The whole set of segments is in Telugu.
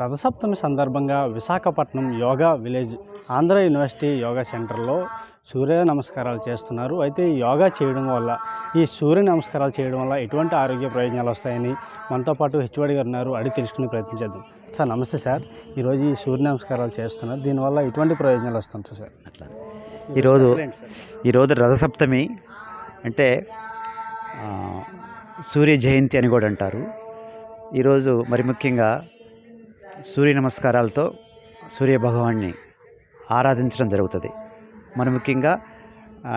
రథసప్తమి సందర్భంగా Visakhapatnam yoga village Andhra university yoga సెంటర్లో సూర్య నమస్కారాలు చేస్తున్నారు. అయితే యోగా చేయడం వల్ల ఈ సూర్య నమస్కారాలు చేయడం వల్ల ఎటువంటి ఆరోగ్య ప్రయోజనాలు వస్తాయని మనతో పాటు హెచ్ఓడి గారు ఉన్నారు. అడిగి తెలుసుకునే ప్రయత్నం చేద్దాం. సార్ నమస్తే సార్. ఈరోజు ఈ సూర్య నమస్కారాలు చేస్తున్నారు. దీనివల్ల ఎటువంటి ప్రయోజనాలు వస్తుంటాయి సార్? అట్లా ఈరోజు? ఈరోజు రథసప్తమి అంటే సూర్య జయంతి అని కూడా అంటారు. ఈరోజు మరి ముఖ్యంగా సూర్య నమస్కారాలతో సూర్య భగవాన్ని ఆరాధించడం జరుగుతుంది. మనం ముఖ్యంగా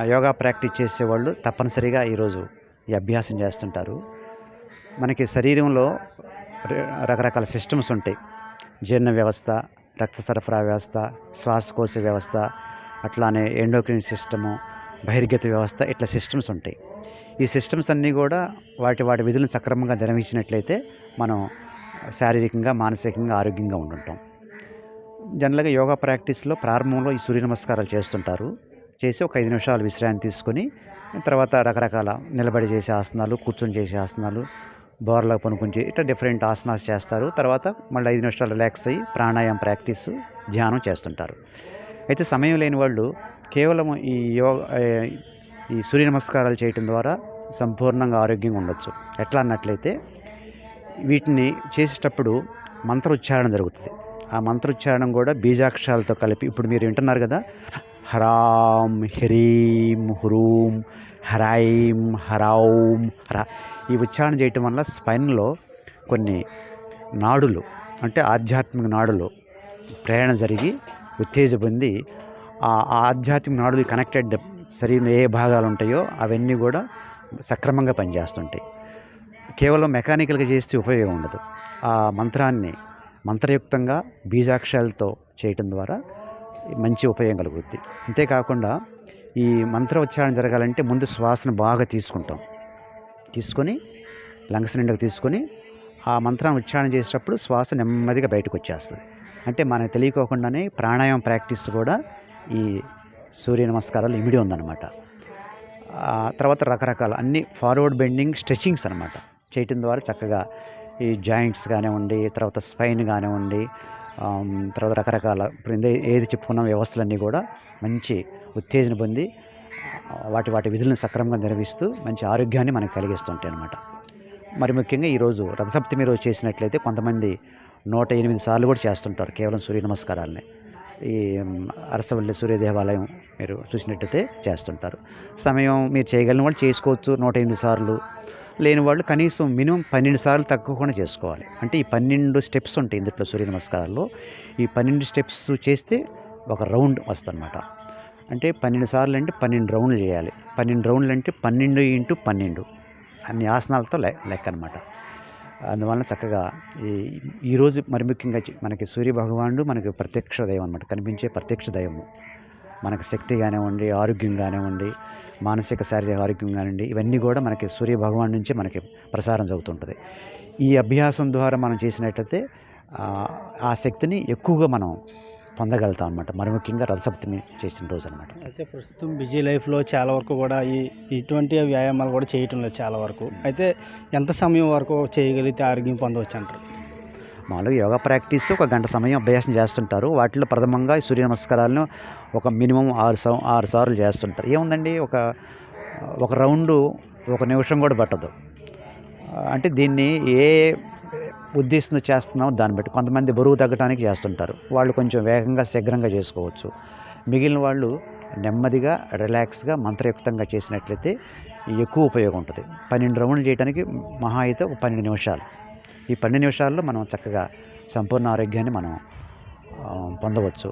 యోగా ప్రాక్టీస్ చేసేవాళ్ళు తప్పనిసరిగా ఈరోజు ఈ అభ్యాసం చేస్తుంటారు. మనకి శరీరంలో రకరకాల సిస్టమ్స్ ఉంటాయి. జీర్ణ వ్యవస్థ రక్త సరఫరా వ్యవస్థ శ్వాసకోశ వ్యవస్థ అట్లానే ఎండోక్రిన్ సిస్టము బహిర్గత వ్యవస్థ ఇట్లా సిస్టమ్స్ ఉంటాయి. ఈ సిస్టమ్స్ అన్నీ కూడా వాటి వాటి విధులను సక్రమంగా నిర్వహించినట్లయితే మనం శారీరకంగా మానసికంగా ఆరోగ్యంగా ఉండుంటాం. జనరల్గా యోగా ప్రాక్టీస్లో ప్రారంభంలో ఈ సూర్య నమస్కారాలు చేస్తుంటారు. చేసి ఒక ఐదు నిమిషాలు విశ్రాంతి తీసుకొని తర్వాత రకరకాల నిలబడి చేసే ఆసనాలు కూర్చొని చేసే ఆసనాలు బోర్లా పనుకొని ఇట్లా డిఫరెంట్ ఆసనాలు చేస్తారు. తర్వాత మళ్ళీ ఐదు నిమిషాలు రిలాక్స్ అయ్యి ప్రాణాయామం ప్రాక్టీస్ ధ్యానం చేస్తుంటారు. అయితే సమయం లేని వాళ్ళు కేవలం ఈ యోగ ఈ సూర్య నమస్కారాలు చేయటం ద్వారా సంపూర్ణంగా ఆరోగ్యంగా ఉండొచ్చు. ఎట్లా అన్నట్లయితే వీటిని చేసేటప్పుడు మంత్రోచ్చారణ జరుగుతుంది. ఆ మంత్రోచ్చారణం కూడా బీజాక్షరాలతో కలిపి ఇప్పుడు మీరు వింటున్నారు కదా హరాం హ్రీం హురూం హరైం హరౌం హరా. ఈ ఉచ్చారణ చేయటం వల్ల స్పైన్లో కొన్ని నాడులు అంటే ఆధ్యాత్మిక నాడులు ప్రేరణ జరిగి ఉత్తేజ పొంది ఆ ఆధ్యాత్మిక నాడులు కనెక్టెడ్ శరీరం ఏ భాగాలు ఉంటాయో అవన్నీ కూడా సక్రమంగా పనిచేస్తుంటాయి. కేవలం మెకానికల్గా చేస్తే ఉపయోగం ఉండదు. ఆ మంత్రాన్ని మంత్రయుక్తంగా బీజాక్షరాలతో చేయటం ద్వారా మంచి ఉపయోగం కలుగుద్ది. అంతేకాకుండా ఈ మంత్ర ఉచ్చారణ జరగాలంటే ముందు శ్వాసను బాగా తీసుకుంటాం. తీసుకొని లంగ్స్ నిండుకు తీసుకొని ఆ మంత్రాన్ని ఉచ్చారణ చేసేటప్పుడు శ్వాస నెమ్మదిగా బయటకు వచ్చేస్తుంది. అంటే మనకు తెలియకోకుండానే ప్రాణాయామం ప్రాక్టీస్ కూడా ఈ సూర్య నమస్కారాలు ఇమిడి ఉందన్నమాట. తర్వాత రకరకాల అన్ని ఫార్వర్డ్ బెండింగ్ స్ట్రెచింగ్స్ అనమాట చేయటం ద్వారా చక్కగా ఈ జాయింట్స్ కానివ్వండి తర్వాత స్పైన్ కానివ్వండి తర్వాత రకరకాల ఇప్పుడు ఏది చెప్పుకున్న వ్యవస్థలన్నీ కూడా మంచి ఉత్తేజన పొంది వాటి వాటి విధులను సక్రమంగా నిర్వహిస్తూ మంచి ఆరోగ్యాన్ని మనకు కలిగిస్తుంటాయి అనమాట మరి ముఖ్యంగా ఈరోజు రథసప్తమి రోజు చేసినట్లయితే కొంతమంది నూట ఎనిమిది సార్లు కూడా చేస్తుంటారు కేవలం సూర్య నమస్కారాలని. ఈ అరసవల్లి సూర్య దేవాలయం మీరు చూసినట్టయితే చేస్తుంటారు. సమయం మీరు చేయగలిగిన వాళ్ళు చేసుకోవచ్చు నూట ఎనిమిది సార్లు లేని వాళ్ళు కనీసం మినిమం పన్నెండు సార్లు తగ్గకుండా చేసుకోవాలి. అంటే ఈ పన్నెండు స్టెప్స్ ఉంటాయి ఇందులో సూర్య నమస్కారాల్లో. ఈ పన్నెండు స్టెప్స్ చేస్తే ఒక రౌండ్ వస్తుందన్నమాట. అంటే పన్నెండు సార్లు అంటే పన్నెండు రౌండ్లు చేయాలి. పన్నెండు రౌండ్లు అంటే పన్నెండు ఇంటూ పన్నెండు అన్ని ఆసనాలతో లె లెక్క అనమాట అందువలన చక్కగా ఈ ఈరోజు మరి ముఖ్యంగా మనకి సూర్య భగవానుడు మనకి ప్రత్యక్ష దైవం అనమాట కనిపించే ప్రత్యక్ష దైవము. మనకి శక్తి కానివ్వండి ఆరోగ్యం కానివ్వండి మానసిక శారీరక ఆరోగ్యం కానివ్వండి ఇవన్నీ కూడా మనకి సూర్య భగవాన్ నుంచి మనకి ప్రసారం జరుగుతుంటుంది. ఈ అభ్యాసం ద్వారా మనం చేసినట్టయితే ఆ, ఆ శక్తిని ఎక్కువగా మనం పొందగలుగుతాం అనమాట మరి ముఖ్యంగా రథసప్తమి చేసిన రోజు అనమాట అయితే ప్రస్తుతం బిజీ లైఫ్లో చాలా వరకు కూడా ఈ ఇటువంటి వ్యాయామాలు కూడా చేయటం లేదు చాలా వరకు. అయితే ఎంత సమయం వరకు చేయగలిగితే ఆరోగ్యం పొందవచ్చు అంటారు? మామూలుగా యోగా ప్రాక్టీస్ ఒక గంట సమయం అభ్యాసం చేస్తుంటారు. వాటిలో ప్రథమంగా ఈ సూర్య నమస్కారాలను ఒక మినిమం ఆరు సా ఆరు సార్లు చేస్తుంటారు. ఏముందండి? ఒక ఒక రౌండు ఒక నిమిషం కూడా పట్టదు. అంటే దీన్ని ఏ ఉద్దేశంతో చేస్తున్నామో దాన్ని బట్టి కొంతమంది బరువు తగ్గడానికి చేస్తుంటారు. వాళ్ళు కొంచెం వేగంగా శీఘ్రంగా చేసుకోవచ్చు. మిగిలిన వాళ్ళు నెమ్మదిగా రిలాక్స్గా మంత్రయుక్తంగా చేసినట్లయితే ఎక్కువ ఉపయోగం ఉంటుంది. పన్నెండు రౌండ్లు చేయడానికి మహా అయితే ఒక పన్నెండు నిమిషాలు. ఈ పన్నెండు నిమిషాల్లో మనం చక్కగా సంపూర్ణ ఆరోగ్యాన్ని మనం పొందవచ్చు.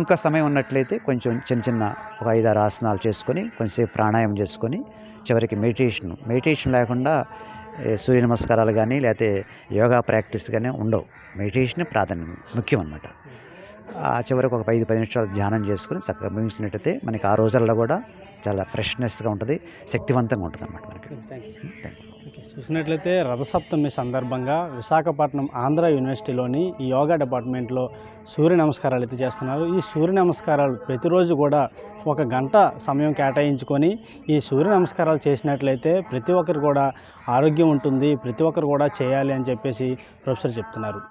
ఇంకా సమయం ఉన్నట్లయితే కొంచెం చిన్న చిన్న ఒక ఐదారు ఆసనాలు చేసుకొని కొంచెంసేపు ప్రాణాయామం చేసుకొని చివరికి మెడిటేషన్. మెడిటేషన్ లేకుండా సూర్య నమస్కారాలు కానీ లేకపోతే యోగా ప్రాక్టీస్ కానీ ఉండవు. మెడిటేషన్ ప్రాధాన్యం ముఖ్యం అన్నమాట ఆ చివరికి ఒక ఐదు పది నిమిషాలు ధ్యానం చేసుకుని చక్కగా ముగించినట్టయితే మనకి ఆ రోజుల్లో కూడా చాలా ఫ్రెష్నెస్గా ఉంటుంది శక్తివంతంగా ఉంటుంది అనమాట మనకి. థ్యాంక్ యూ ఓకే, చూసినట్లయితే రథసప్తమి సందర్భంగా విశాఖపట్నం ఆంధ్ర యూనివర్సిటీలోని ఈ యోగా డిపార్ట్మెంట్లో సూర్య నమస్కారాలు అయితే చేస్తున్నారు. ఈ సూర్య నమస్కారాలు ప్రతిరోజు కూడా ఒక గంట సమయం కేటాయించుకొని ఈ సూర్య నమస్కారాలు చేసినట్లయితే ప్రతి ఒక్కరు కూడా ఆరోగ్యం ఉంటుంది ప్రతి ఒక్కరు కూడా చేయాలి అని చెప్పేసి ప్రొఫెసర్ చెప్తున్నారు.